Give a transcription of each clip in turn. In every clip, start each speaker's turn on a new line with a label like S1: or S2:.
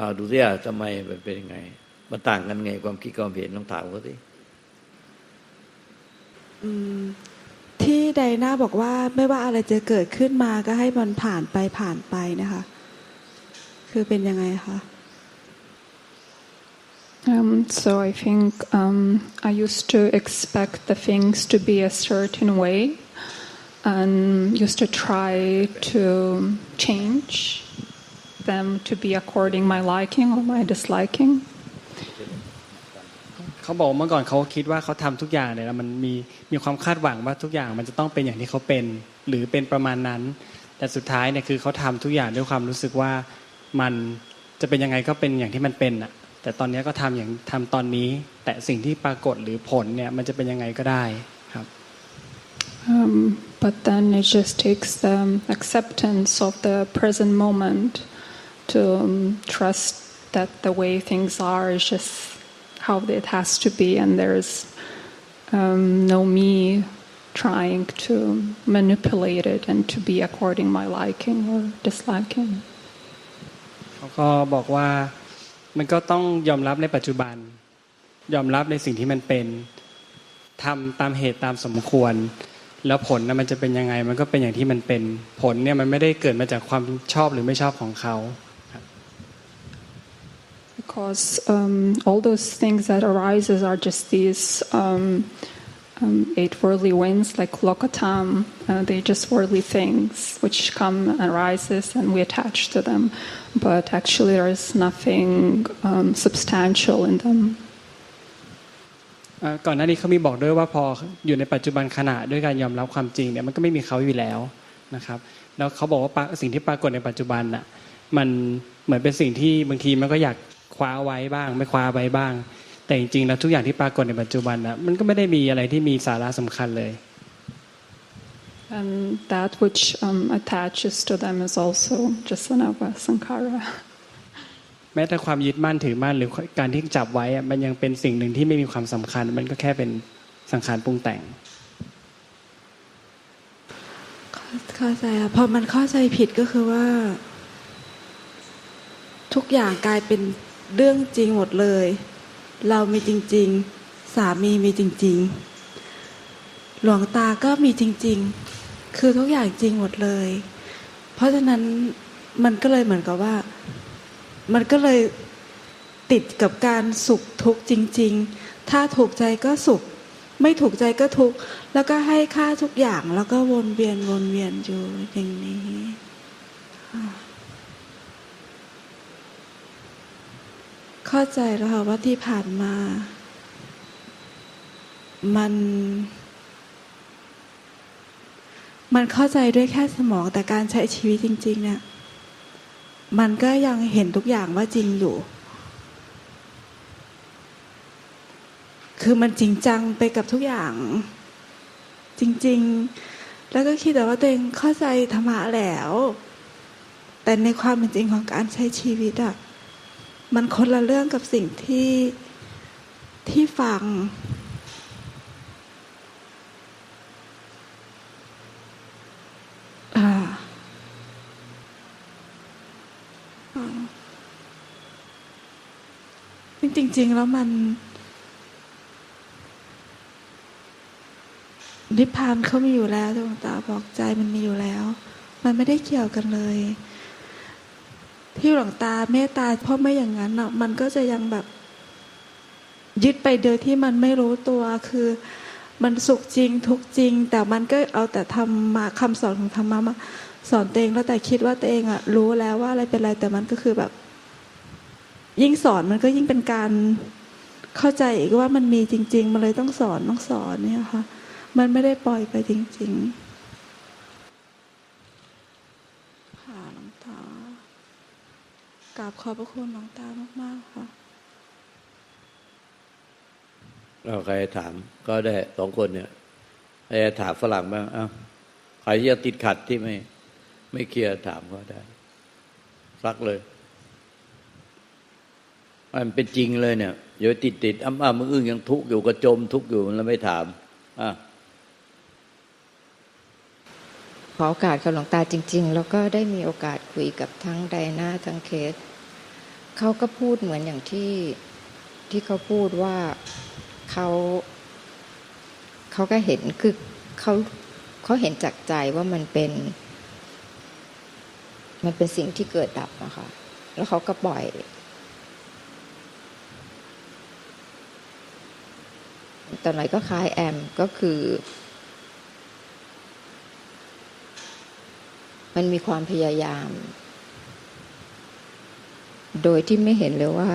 S1: อ่าดูสิอะทำไมมันเป็นยังไง มันต่างกันไง ความคิดความเห็นต้องถามเขาสิ
S2: อืมที่ไดนาบอกว่าไม่ว่าอะไรจะเกิดขึ้นมาก็ให้มันผ่านไปผ่านไปนะคะ คือเป็นยังไงคะ
S3: Um, so I think um, I used to expect the things to be a certain way and used to try to change them to be according my liking or my disliking.
S4: เขาบอกเมื่อก่อนเขาคิดว่าเขาทำทุกอย่างเนี่ยแล้วมันมีมีความคาดหวังว่าทุกอย่างมันจะต้องเป็นอย่างที่เขาเป็น หรือเป็นประมาณนั้น แต่สุดท้ายเนี่ยคือเขาทำทุกอย่างด้วยความรู้สึกว่ามันจะเป็นยังไงก็เป็นอย่างที่มันเป็นอะแต่ตอนนี้ก็ทำอย่างทำตอนนี้ แต่สิ่งที่ปรากฏหรือผลเนี่ยมันจะเป็นยังไงก็ได้ครับ
S3: Um, but then it just takes the acceptance of the present moment to um, trust that the way things are is just how it has to be, and there's um, no me trying to manipulate it and to be according my liking or disliking.
S4: เขาก็บอกว่ามันก็ต้องยอมรับในปัจจุบัน ยอมรับในสิ่งที่มันเป็นทำตามเหตุตามสมควร แล้วผลนะมันจะเป็นยังไง มันก็เป็นอย่างที่มันเป็นผลเนี่ยมันไม่ได้เกิดมาจากความชอบหรือไม่ชอบของเขา
S3: Because um, all those things that arises are just these um, um, eight worldly winds, like lokatam. Uh, they're just worldly things which come and arises, and we attach to them. But actually, there is nothing um, substantial in them.
S4: ก่อนหน้านี้เขามีบอกด้วยว่าพออยู่ในปัจจุบันขณะด้วยการยอมรับความจริงเนี่ยมันก็ไม่มีเขาอยู่แล้วนะครับ แล้วเขาบอกว่าสิ่งที่ปรากฏในปัจจุบันน่ะมันเหมือนเป็นสิ่งที่บางทีมันก็อยาก คว้าไว้บ้าง ไม่คว้าไว้บ้าง แต่จริงๆแล้วทุกอย่างที่ปรากฏในปัจจุบันน่ะมันก็ไม่ได้มีอะไรที่มีสาระสำคัญเลย
S3: And that which um, attaches to them is also just another sankhara.
S4: แม้แต่ความยึดมั่นถือมั่นหรือการที่จับไว้อะมันยังเป็นสิ่งหนึ่งที่ไม่มีความสำคัญ มันก็แค่เป็นสังขารปรุงแต่ง
S2: เข้าใจอะพอมันเข้าใจผิดก็คือว่า ทุกอย่างกลายเป็น เรื่องจริงหมดเลย เรามีจริง ๆ สามีมีจริง ๆ หลวงตาก็มีจริง ๆ คือทุกอย่างจริงหมดเลย เพราะฉะนั้นมันก็เลยเหมือนกับว่า มันก็เลยติดกับการสุขทุกข์จริง ๆ ถ้าถูกใจก็สุข ไม่ถูกใจก็ทุกข์ แล้วก็ให้ค่าทุกอย่าง แล้วก็วนเวียนวนเวียนอยู่อย่างนี้อ่า เข้าใจแล้วค่ะว่าที่ผ่านมา มัน มันเข้าใจด้วยแค่สมองแต่การใช้ชีวิตจริง ๆ เนี่ย มันก็ยังเห็นทุกอย่างว่าจริงอยู่ คือมันจริงจังไปกับทุกอย่าง จริง ๆ แล้วก็คิดแต่ว่าตัวเองเข้าใจธรรมะแล้ว แต่ในความเป็นจริงของการใช้ชีวิตอะ มันคนละเรื่องกับสิ่งที่ที่ฟัง จริง ๆ แล้วมัน นิพพานเขามีอยู่แล้วดวงตาบอกใจมันมีอยู่แล้ว มันไม่ได้เกี่ยวกันเลย ที่หลวงตาเมตตาเพราะไม่อย่างนั้นอะมันก็จะยังแบบยึดไปโดยที่มันไม่รู้ตัวคือมันสุขจริงทุกจริง แต่มันก็เอาแต่ทำมาคำสอนของธรรมะมาสอนตัวเองแล้วแต่คิดว่าตัวเองอะรู้แล้วว่าอะไรเป็นอะไรแต่มันก็คือแบบ ยิ่งสอนมันก็ยิ่งเป็นการเข้าใจอีกว่ามันมีจริง ๆ มันเลยต้องสอนต้องสอนเนี่ยค่ะ มันไม่ได้ปล่อยไปจริง ๆ ค่ะหลวงตาก ราบขอบพระคุณหลวงตามาก ๆ ค่ะ
S1: เราใครถามก็ได้สองคนเนี่ยใครจะถามฝรั่งบ้างอ้าวใครที่จะติดขัดที่ไม่ ไม่เคลียร์ถามก็ได้ซักเลยมันเป็นจริงเลยเนี่ยเดี๋ยวติดติดอ้ำอ้ำมืออึ้งยังทุกข์อยู่กระจมทุกข์อยู่แล้วไม่ถามอะ
S5: ขอโอกาสกับหลวงตาจริง ๆ แล้วก็ได้มีโอกาสคุยกับทั้งไดนาทั้งเคส เขาก็พูดเหมือนอย่างที่ที่เขาพูดว่าเขาเขาก็เห็นคือเขาเขาเห็นจากใจว่ามันเป็น มันเป็นสิ่งที่เกิดดับนะคะแล้วเขาก็ปล่อย ตอนไหนก็คล้ายแอมก็คือ มันมีความพยายาม โดยที่ไม่เห็นเลยว่า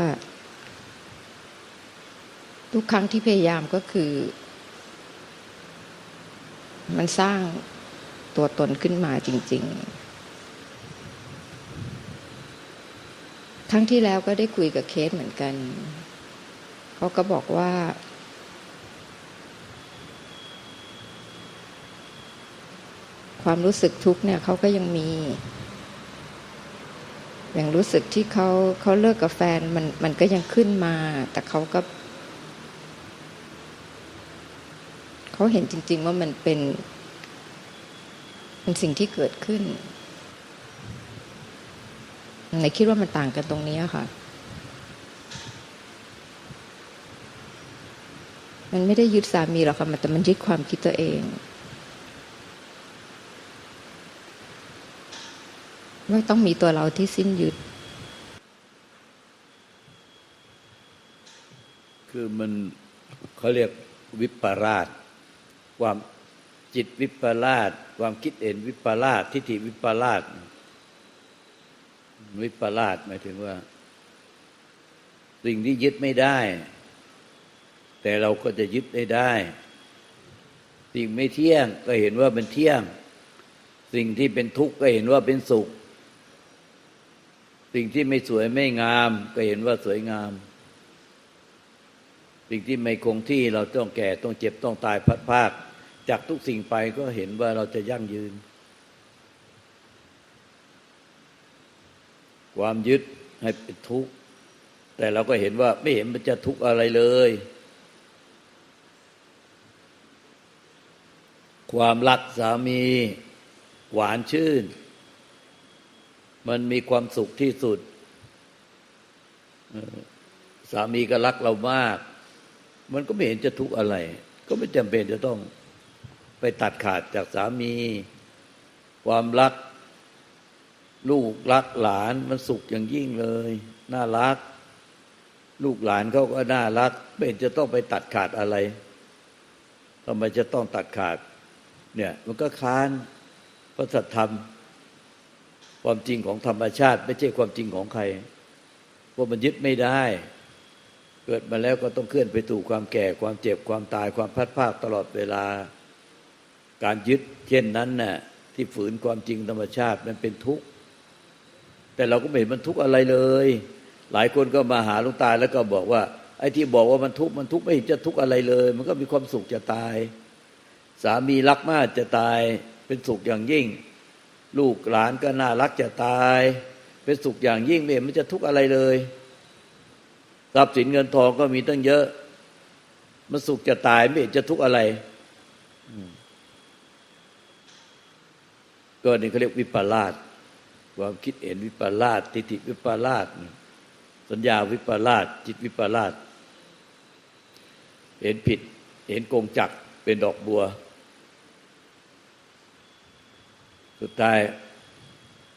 S5: ทุกครั้งที่พยายามก็คือ มันสร้างตัวตนขึ้นมาจริง ๆ ครั้งที่แล้วก็ได้คุยกับเคสเหมือนกัน เขาก็บอกว่า ความรู้สึกทุกข์เนี่ยเขาก็ยังมี อย่างรู้สึกที่เขาเขาเลิกกับแฟนมันมันก็ยังขึ้นมา แต่เขาก็เขาเห็นจริง ๆ ว่ามันเป็นเป็นสิ่งที่เกิดขึ้นไหนคิดว่ามันต่างกันตรงนี้ค่ะ มันไม่ได้ยึดสามีหรอกค่ะแต่มันยึดความคิดตัวเอง ว่าต้องมีตัวเราที่สิ้นยึด
S1: คือมันเขาเรียกวิปราช ความจิตวิปราช ความคิดเห็นวิปราช ทิฏฐิวิปราช วิปราชหมายถึงว่า สิ่งที่ยึดไม่ได้ แต่เราก็จะยึดได้ได้ สิ่งไม่เที่ยงก็เห็นว่าเป็นเที่ยง สิ่งที่เป็นทุกข์ก็เห็นว่าเป็นสุข สิ่งที่ไม่สวยไม่งาม ก็เห็นว่าสวยงาม สิ่งที่ไม่คงที่เราต้องแก่ต้องเจ็บต้องตายพัดภาค จากทุกสิ่งไปก็เห็นว่าเราจะยั่งยืน ความยึดให้เป็นทุกข์แต่เราก็เห็นว่าไม่เห็นมันจะทุกข์อะไรเลย ความรักสามี หวานชื่น มันมีความสุขที่สุด สามีก็รักเรามาก มันก็ไม่เห็นจะทุกข์อะไร ก็ไม่จำเป็นจะต้องไปตัดขาดจากสามี ความรัก ลูกรักหลานมันสุขอย่างยิ่งเลย น่ารัก ลูกหลานเขาก็น่ารัก ไม่เห็นจะต้องไปตัดขาดอะไรทำไมจะต้องตัดขาด เนี่ย มันก็ค้านพระสัทธรรม ความจริงของธรรมชาติ ไม่ใช่ความจริงของใครเพราะมันยึดไม่ได้ เกิดมาแล้วก็ต้องเคลื่อนไปสู่ความแก่ความเจ็บความตายความพัดภาคตลอดเวลา การยึดเช่นนั้นน่ะที่ฝืนความจริงธรรมชาติมันเป็นทุกข์ แต่เราก็ไม่เห็นมันทุกข์อะไรเลย หลายคนก็มาหาลวงตาแล้วก็บอกว่า ไอ้ที่บอกว่ามันทุกข์มันทุกข์ไม่เห็นจะทุกข์อะไรเลย มันก็มีความสุขจะตาย สามีรักมากจะตายเป็นสุขอย่างยิ่ง ลูกหลานก็น่ารักจะตาย เป็นสุขอย่างยิ่งไม่เห็นมันจะทุกข์อะไรเลยทรัพย์สินเงินทองก็มีตั้งเยอะ มันสุขจะตายไม่เห็นจะทุกข์อะไรก็นี่เขาเรียกวิปลาสความคิดเห็นวิปลาสทิฏฐิวิปลาสสัญญาวิปลาสจิตวิปลาสเห็นผิด เห็นกงจักเป็นดอกบัว สุดท้าย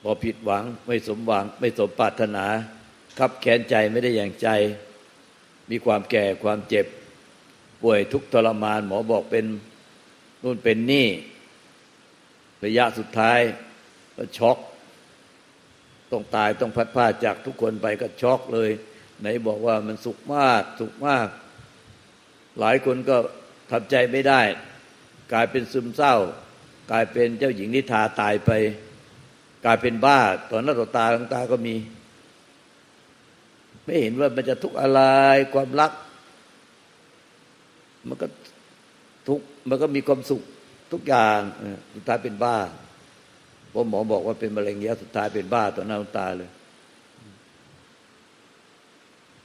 S1: พอผิดหวังไม่สมหวัง ไม่สมปรารถนา คับแขนใจไม่ได้อย่างใจ มีความแก่ความเจ็บ ป่วยทุกทรมาน หมอบอกเป็นนู่นเป็นนี่ ระยะสุดท้ายก็ช็อกต้องตายต้องพัดพลาจากทุกคนไปก็ช็อกเลย ไหนบอกว่ามันสุขมากสุขมาก หลายคนก็ทำใจไม่ได้ กลายเป็นซึมเศร้า กลายเป็นเจ้าหญิงนิทาตายไป กลายเป็นบ้าตอนนั้นต่อตาของตาก็มี ไม่เห็นว่ามันจะทุกข์อะไรความรัก มันก็ทุกข์มันก็มีความสุขทุกอย่างออสุดท้ายเป็นบ้าพราะหมอบอกว่าเป็นมะเร็งระยะสุดท้ายเป็นบ้าต่อหน้าต่อตาเลย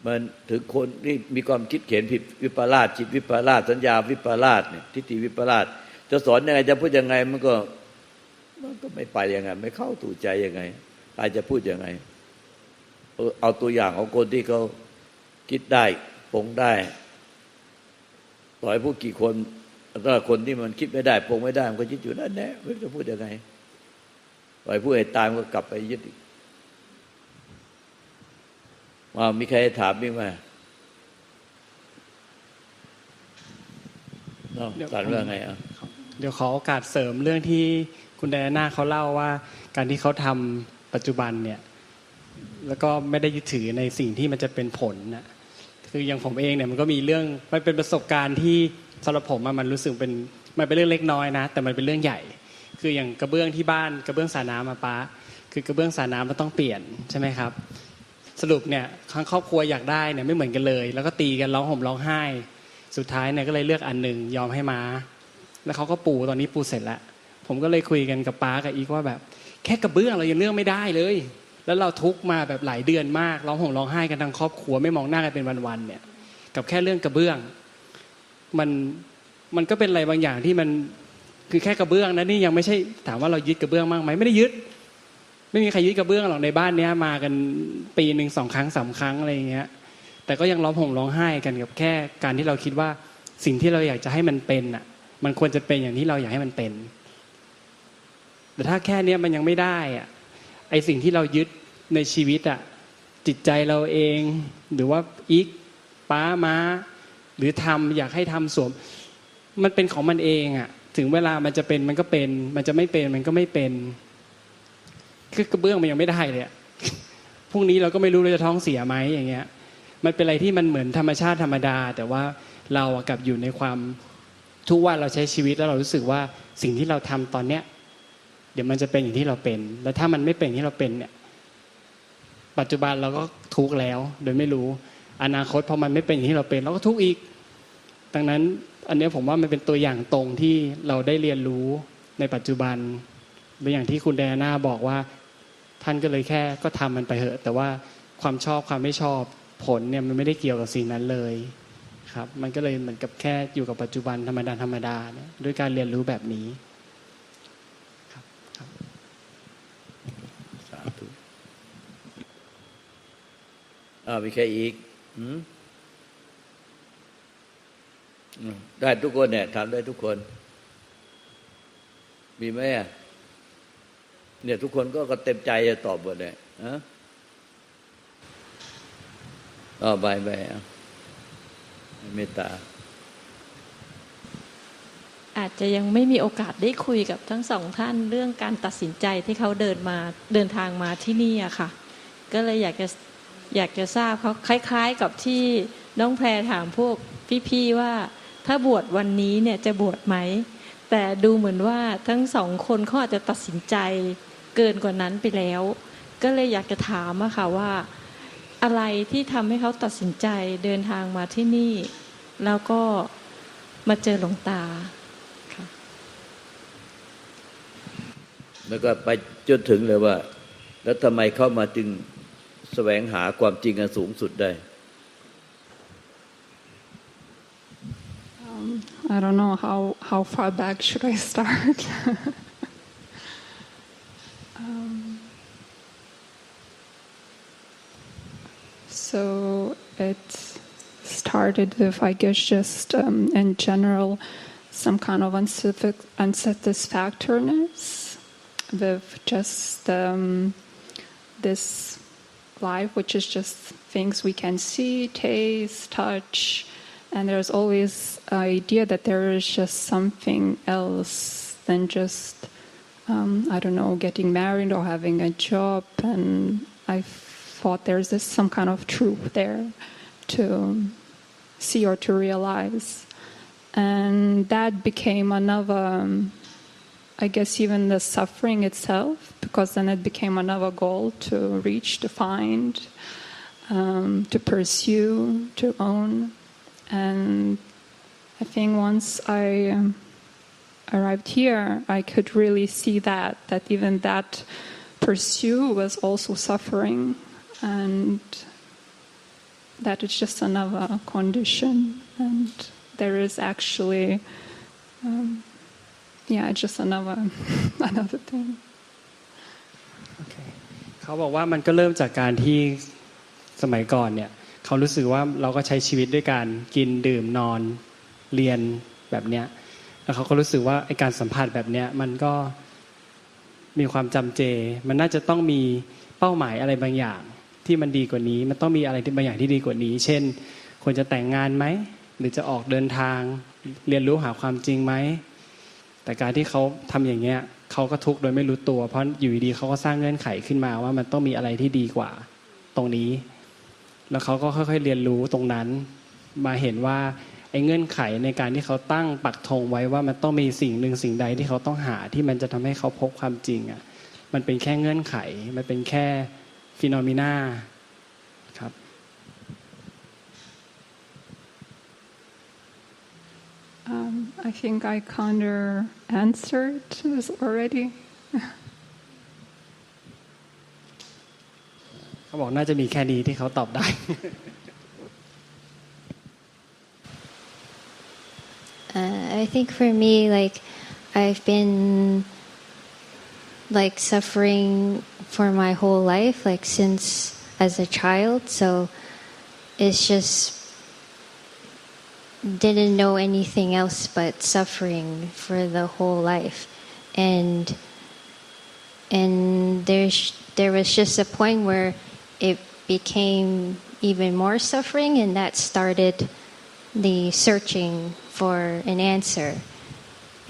S1: มันถึงคนที่มีความคิดเขียนผิดวิปลาสจิตวิปลาสสัญญาวิปลาสเนี่ยทิฏฐิวิปลาส จะสอนยังไงจะพูดยังไง มันก็ มันก็ไม่ไปยังไง ไม่เข้าตู่ใจยังไงใครจะพูดยังไงเออเอาตัวอย่างของคนที่เขาคิดได้ปรงได้ต่อยผู้กี่คนถ้าคนที่มันคิดไม่ได้ปรงไม่ได้ มันก็ยึดอยู่นั่นแน่ไม่รู้จะพูดยังไงปล่อยผู้ให้ตายมันก็กลับไปยึดอีกมามีใครถามมีไหมเนาะ
S4: เดี๋ยว
S1: ตันว่าไงอะ
S4: เดี๋ยวขอโอกาสเสริมเรื่องที่คุณแดน่าเขาเล่าว่า การที่เขาทำปัจจุบันเนี่ยแล้วก็ไม่ได้ยึดถือในสิ่งที่มันจะเป็นผลนะคืออย่างผมเองเนี่ยมันก็มีเรื่องมันเป็นประสบการณ์ที่สำหรับผมมันรู้สึกเป็นมันเป็นเรื่องเล็กน้อยนะ แต่มันเป็นเรื่องใหญ่ คืออย่างกระเบื้องที่บ้านกระเบื้องสาน้ำมาป้าคือกระเบื้องสาน้ำมันต้องเปลี่ยนใช่ไหมครับ สรุปเนี่ยทั้งครอบครัวอยากได้เนี่ยไม่เหมือนกันเลย แล้วก็ตีกันร้องห่มร้องไห้ สุดท้ายเนี่ยก็เลยเลือกอันหนึ่งยอมให้มา แล้วเขาก็ปูตอนนี้ปูเสร็จแล้ว ผมก็เลยคุยกันกับป้ากับอีกว่าแบบ แค่กระเบื้องเรายังเลือกไม่ได้เลย แล้วเราทุกมาแบบหลายเดือนมากร้องห่มร้องไห้กันทั้งครอบครัวไม่มองหน้ากันเป็นวันๆเนี่ย กับแค่เรื่องกระเบื้อง มันมันก็เป็นอะไรบางอย่างที่มันคือแค่กระเบื้องนะนี่ยังไม่ใช่ถามว่าเรายึดกระเบื้องมากไหมไม่ได้ยึด ไม่มีใครยึดกระเบื้องหรอกในบ้านเนี้ยมากันปีหนึ่งสองครั้งสามครั้งอะไรอย่างเงี้ย แต่ก็ยังร้องห่มร้องไห้กันกับแค่การที่เราคิดว่าสิ่งที่เราอยากจะให้มันเป็นอะ มันควรจะเป็นอย่างที่เราอยากให้มันเป็น แต่ถ้าแค่เนี้ยมันยังไม่ได้อะไอสิ่งที่เรายึดในชีวิตอะจิตใจเราเอง หรือว่าอีกป้าม้า หรือทำอยากให้ทำสวม มันเป็นของมันเองอะถึงเวลามันจะเป็นมันก็เป็น มันจะไม่เป็นมันก็ไม่เป็นคือกระเบื้องมันยังไม่ได้เลยอะพรุ่งนี้เราก็ไม่รู้เราจะท้องเสียไหมอย่างเงี้ย มันเป็นอะไรที่มันเหมือนธรรมชาติธรรมดา แต่ว่าเราอะกลับอยู่ในความ ทุกวันเราใช้ชีวิตแล้วเรารู้สึกว่าสิ่งที่เราทำตอนเนี้ย เดี๋ยวมันจะเป็นอย่างที่เราเป็น แล้วถ้ามันไม่เป็นอย่างที่เราเป็นเนี่ย ปัจจุบันเราก็ทุกข์แล้ว โดยไม่รู้ อนาคตพอมันไม่เป็นอย่างที่เราเป็น เราก็ทุกข์อีก ดังนั้นอันนี้ผมว่ามันเป็นตัวอย่างตรงที่เราได้เรียนรู้ในปัจจุบันเป็นอย่างที่คุณแดน่าบอกว่า ท่านก็เลยแค่ก็ทำมันไปเถอะ แต่ว่าความชอบความไม่ชอบผลเนี่ยมันไม่ได้เกี่ยวกับสิ่งนั้นเลย ครับ มันก็เลยเหมือนกับแค่อยู่กับปัจจุบันธรรมดาธรรมดาเนี่ยด้วยการเรียนรู้แบบนี้
S1: สาธุอ้ามีใครอีกอืมได้ทุกคนเนี่ยทำได้ทุกคน มีไหมอะเนี่ย ทุกคนก็ก็เต็มใจจะตอบหมดเลยฮะอ๋อบายบายอะ เมตตา
S6: อาจจะยังไม่มีโอกาสได้คุยกับทั้งสองท่านเรื่องการตัดสินใจที่เขาเดินมาเดินทางมาที่นี่อะค่ะ ก็เลยอยากจะอยากจะทราบเขาคล้าย ๆ กับที่น้องแพรถามพวกพี่ๆว่าถ้าบวชวันนี้เนี่ยจะบวชไหม แต่ดูเหมือนว่าทั้งสองคนเขาอาจจะตัดสินใจเกินกว่านั้นไปแล้ว ก็เลยอยากจะถามอะค่ะว่า อะไรที่ทำให้เขาตัดสินใจเดินทางมาที่นี่ แล้วก็มาเจอหลวงตา
S1: แล้วก็ไปจนถึงเลยว่า แล้วทำไมเข้ามาจึงแสวงหาความจริงอันสูงสุดได้
S3: Um, I don't know how, how far back should I start. Started with, I guess, just um, in general, some kind of unsatisfactoriness with just um, this life, which is just things we can see, taste, touch, and there's always an idea that there is just something else than just, um, I don't know, getting married or having a job. And I thought there's this, some kind of truth there to see or to realize. And that became another, I guess, even the suffering itself, because then it became another goal to reach, to find, um, to pursue, to own. And I think once I arrived here, I could really see that, that even that pursue was also suffering, and that it's just another condition, and there is actually, um, yeah, just another another thing.
S4: เคเขาบอกว่ามันก็เริ่มจากการที่สมัยก่อนเนี่ยเขารู้สึกว่าเราก็ใช้ชีวิตด้วยการกินดื่มนอนเรียนแบบเนี้ยแล้วเขาก็รู้สึกว่าไอการสัมผัสแบบเนี้ยมันก็มีความจำเจ มันน่าจะต้องมีเป้าหมายอะไรบางอย่าง ที่มันดีกว่านี้ มันต้องมีอะไรที่บางอย่างที่ดีกว่านี้ เช่น ควรจะแต่งงานไหม หรือจะออกเดินทาง เรียนรู้หาความจริงไหม แต่การที่เขาทำอย่างเงี้ยเขาก็ทุกข์โดยไม่รู้ตัว เพราะอยู่ดีๆเขาก็สร้างเงื่อนไขขึ้นมาว่ามันต้องมีอะไรที่ดีกว่าตรงนี้ แล้วเขาก็ค่อยๆเรียนรู้ตรงนั้น มาเห็นว่าไอ้เงื่อนไขในการที่เขาตั้งปักธงไว้ว่ามันต้องมีสิ่งหนึ่งสิ่งใดที่เขาต้องหาที่มันจะทำให้เขาพบความจริงอะ มันเป็นแค่เงื่อนไข มันเป็นแค่ ฟิโนมิน่าครับ
S3: Um, I think I kind of answered this already.
S4: เขาบอกน่าจะมีแค่นี้ที่เขาตอบได้
S7: Uh, I think for me, like, I've been like suffering for my whole life, like since as a child. So it's just didn't know anything else but suffering for the whole life, and and there's there was just a point where it became even more suffering, and that started the searching for an answer.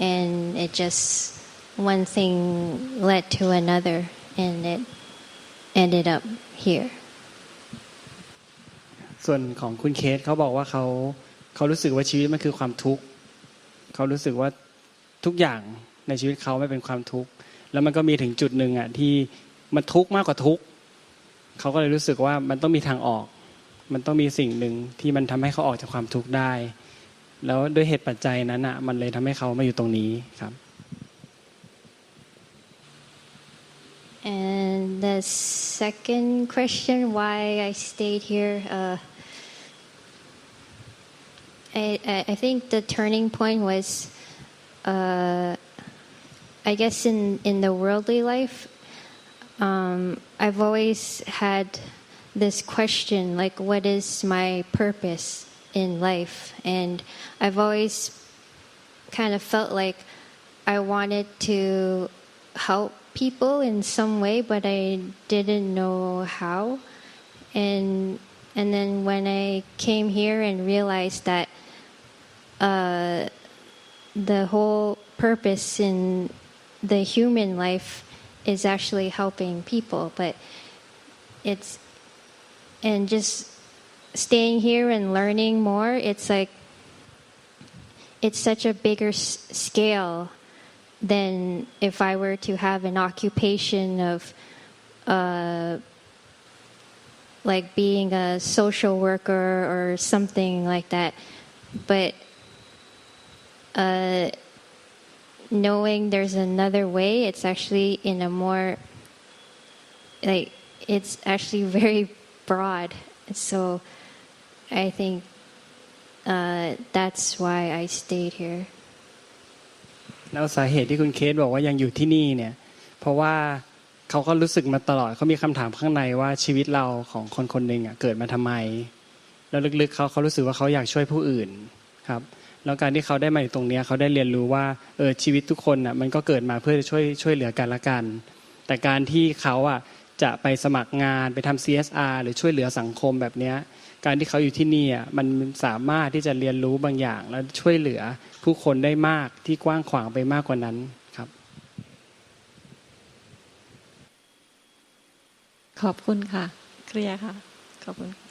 S7: And it just, one thing led to another, and it ended up here.
S4: ส่วนของคุณเคสเขาบอกว่าเขาเขารู้สึกว่าชีวิตมันคือความทุกข์เขารู้สึกว่าทุกอย่างในชีวิตเขาไม่เป็นความทุกข์แล้วมันก็มีถึงจุดหนึ่งอะที่มันทุกข์มากกว่าทุกข์เขาก็เลยรู้สึกว่ามันต้องมีทางออก มันต้องมีสิ่งหนึ่งที่มันทำให้เขาออกจากความทุกข์ได้ แล้วด้วยเหตุปัจจัยนั้นอะมันเลยทำให้เขามาอยู่ตรงนี้ครับ
S7: the second question, why I stayed here, uh, I, I think the turning point was, uh, I guess, in, in the worldly life. Um, I've always had this question like, what is my purpose in life? And I've always kind of felt like I wanted to help people in some way, but I didn't know how. And and then when I came here and realized that uh, the whole purpose in the human life is actually helping people, but it's and just staying here and learning more. It's like it's such a bigger s- scale than if I were to have an occupation of uh, like being a social worker or something like that. But uh, knowing there's another way, it's actually in a more like it's actually very broad. So I think uh, that's why I stayed here.
S4: แล้วสาเหตุที่คุณเคสบอกว่ายังอยู่ที่นี่เนี่ย เพราะว่าเขาก็รู้สึกมาตลอดเขามีคำถามข้างในว่าชีวิตเราของคนคนหนึ่งอะเกิดมาทำไม แล้วลึกๆเขาเขารู้สึกว่าเขาอยากช่วยผู้อื่นครับแล้วการที่เขาได้มาอยู่ตรงนี้เขาได้เรียนรู้ว่าเออชีวิตทุกคนอะมันก็เกิดมาเพื่อจะช่วยช่วยเหลือกันละกัน แต่การที่เขาอะจะไปสมัครงานไปทำ CSR หรือช่วยเหลือสังคมแบบเนี้ย การที่เขาอยู่ที่นี่อะมันสามารถที่จะเรียนรู้บางอย่าง แล้วช่วยเหลือผู้คนได้มากที่กว้างขวางไปมากกว่านั้นครับ
S6: ขอบคุณค่ะ เคลียร์ค่ะ ขอบคุณ